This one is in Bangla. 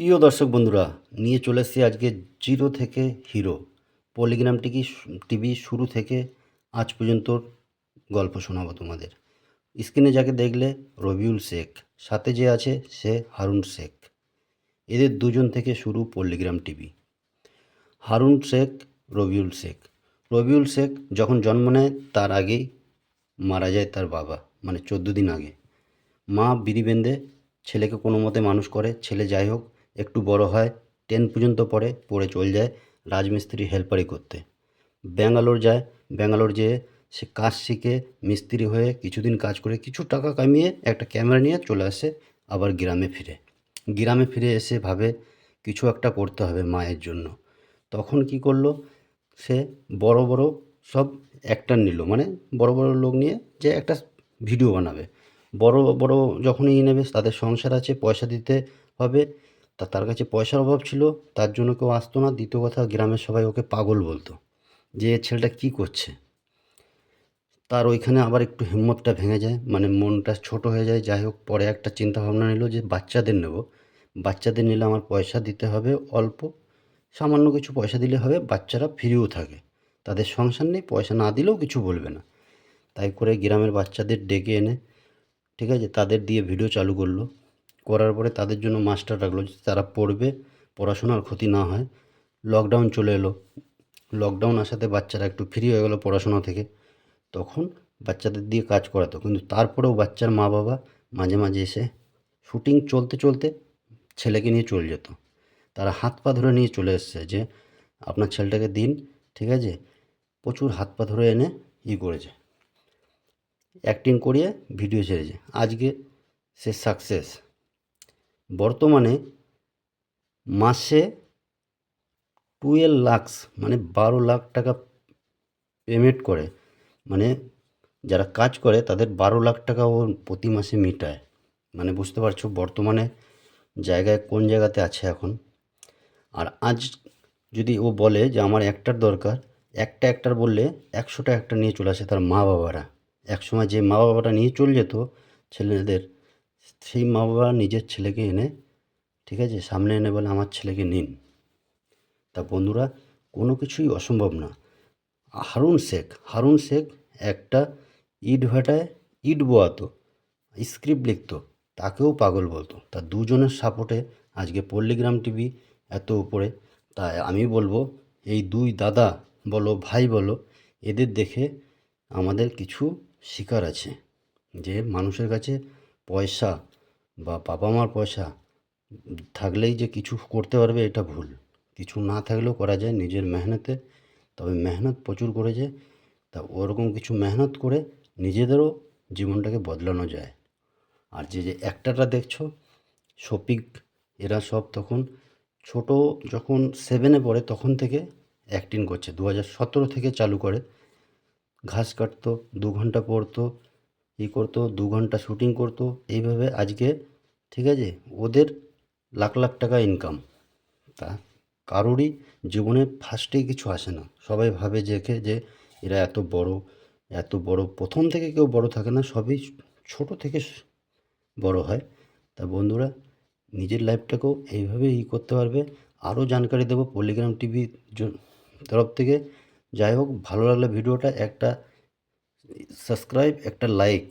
প্রিয় দর্শক বন্ধুরা, নিয়ে চলে এসেছি আজকে জিরো থেকে হিরো। পলিগ্রাম টিভি টিভি শুরু থেকে আজ পর্যন্ত গল্প শোনাবো তোমাদের। স্ক্রিনে যাকে দেখলে রবিউল শেখ, সাথে যে আছে সে হারুন শেখ। এদের দুজন থেকে শুরু পল্লিগ্রাম টিভি। হারুন শেখ, রবিউল শেখ। রবিউল শেখ যখন জন্ম নেয়, তার আগেই মারা যায় তার বাবা মানে চোদ্দ দিন আগে। মা বিড়ি বেঁধে ছেলেকে কোনো মতে মানুষ করে, ছেলে যাই হোক একটু বড় হয়, টেন পর্যন্ত পড়ে পড়ে চলে যায় রাজমিস্ত্রি হেল্পারি করতে। ব্যাঙ্গালোর যায়, ব্যাঙ্গালোর যেয়ে সে কাজ শিখে মিস্ত্রি হয়ে কিছুদিন কাজ করে কিছু টাকা কামিয়ে একটা ক্যামেরা নিয়ে চলে আসে, আবার গ্রামে ফিরে। গ্রামে ফিরে এসে ভাবে কিছু একটা করতে হবে মায়ের জন্য। তখন কি করল, সে বড় বড় সব অ্যাক্টার নিল মানে বড় বড় লোক নিয়ে যে একটা ভিডিও বানাবে। বড় বড় যখনই নেবে তাদের সংসার আছে, পয়সা দিতে হবে তা তার কাছে পয়সার অভাব ছিল, তার জন্য কেউ আসতো না। দ্বিতীয় কথা, গ্রামের সবাই ওকে পাগল বলতো যে ছেলেটা কী করছে? তার ওইখানে আবার একটু হিম্মতটা ভেঙে যায় মানে মনটা ছোট হয়ে যায়। যাই হোক, পরে একটা চিন্তা ভাবনা নিল যে, বাচ্চাদের নেব। বাচ্চাদের নিলে আমার পয়সা দিতে হবে অল্প, সামান্য কিছু পয়সা দিলে হবে, বাচ্চারা ফ্রিও থাকে। তাদের সংসার নেই, পয়সা না দিলেও কিছু বলবে না। তাই করে গ্রামের বাচ্চাদের ডেকে এনে, ঠিক আছে, তাদের দিয়ে ভিডিও চালু করল। করার পরে তাদের জন্য মাস্টার রাখল যে তারা পড়বে, পড়াশোনার ক্ষতি না হয়। লকডাউন চলে এলো। লকডাউন আসাতে বাচ্চারা একটু ফ্রি হয়ে গেলো পড়াশোনা থেকে। তখন বাচ্চাদের দিয়ে কাজ করাতো। কিন্তু তারপরেও বাচ্চার মা বাবা মাঝে মাঝে এসে শুটিং চলতে চলতে ছেলেকে নিয়ে চলে যেত। তারা হাত পা ধরে নিয়ে চলে এসছে যে, আপনার ছেলেটাকে দিন, ঠিক আছে? প্রচুর হাত পা ধরে এনে ই করেছে। অ্যাক্টিং করিয়ে ভিডিও ছেড়েছে। আজকে সে সাকসেস বর্তমানে মাসে টুয়েলভ লাখস মানে বারো লাখ টাকা পেমেন্ট করে। মানে যারা কাজ করে, তাদের বারো লাখ টাকা ও প্রতি মাসে মিটায়। মানে বুঝতে পারছ বর্তমানে জায়গায় কোন জায়গাতে আছে এখন। আর আজ যদি ও বলে যে আমার একটার দরকার, একটা একটার বললে একশোটা একটা নিয়ে চলে আসে তার মা বাবারা একসময় যে মা বাবারা নিয়ে চলে যেত ছেলেদের সেই মা বাবা নিজের ছেলেকে এনে, ঠিক আছে, সামনে এনে বলে, আমার ছেলেকে নিন। তা বন্ধুরা, কোনো কিছুই অসম্ভব না। হারুন শেখ হারুন শেখ একটা ইট ভাটায় ইট বোয়াতো, স্ক্রিপ্ট লিখতো, তাকেও পাগল বলতো। তা দুজনের সাপোর্টে আজকে পল্লীগ্রাম টিভি এত উপরে তাই আমি বলব, এই দুই দাদা বলো, ভাই বলো, এদের দেখে আমাদের কিছু শিকার আছে, যে মানুষের কাছে পয়সা বা বাবা মার পয়সা থাকলেই যে কিছু করতে পারবে, এটা ভুল। কিছু না থাকলেও করা যায় নিজের মেহনতে। তবে মেহনত প্রচুর করেছে, তা ওরকম কিছু মেহনত করে নিজেদেরও জীবনটাকে বদলানো যায়। আর যে যে অ্যাক্টাররা দেখছ, শফিক, এরা সব তখন ছোট যখন সেভেনে পড়ে তখন থেকে অ্যাক্টিং করছে। দু হাজার সতেরো থেকে চালু করে। ঘাস কাটতো, দু ঘণ্টা পড়তো ই করতো, দু ঘণ্টা শুটিং করতো, এইভাবে আজকে, ঠিক আছে, ওদের লাখ লাখ টাকা ইনকাম তা কারোরই জীবনে ফার্স্টেই কিছু আসে না। সবাই ভাবে দেখে যে এরা এত বড় এত বড়, প্রথম থেকে কেউ বড় থাকে না, সবই ছোট থেকে বড় হয়। তা বন্ধুরা, নিজের লাইফটাকেও এইভাবে ই করতে পারবে। আরও জানকারি দেবো পলিগ্রাম টিভি তরফ থেকে। যাই হোক, ভালো লাগলে ভিডিওটা। একটা সাবস্ক্রাইব একটা লাইক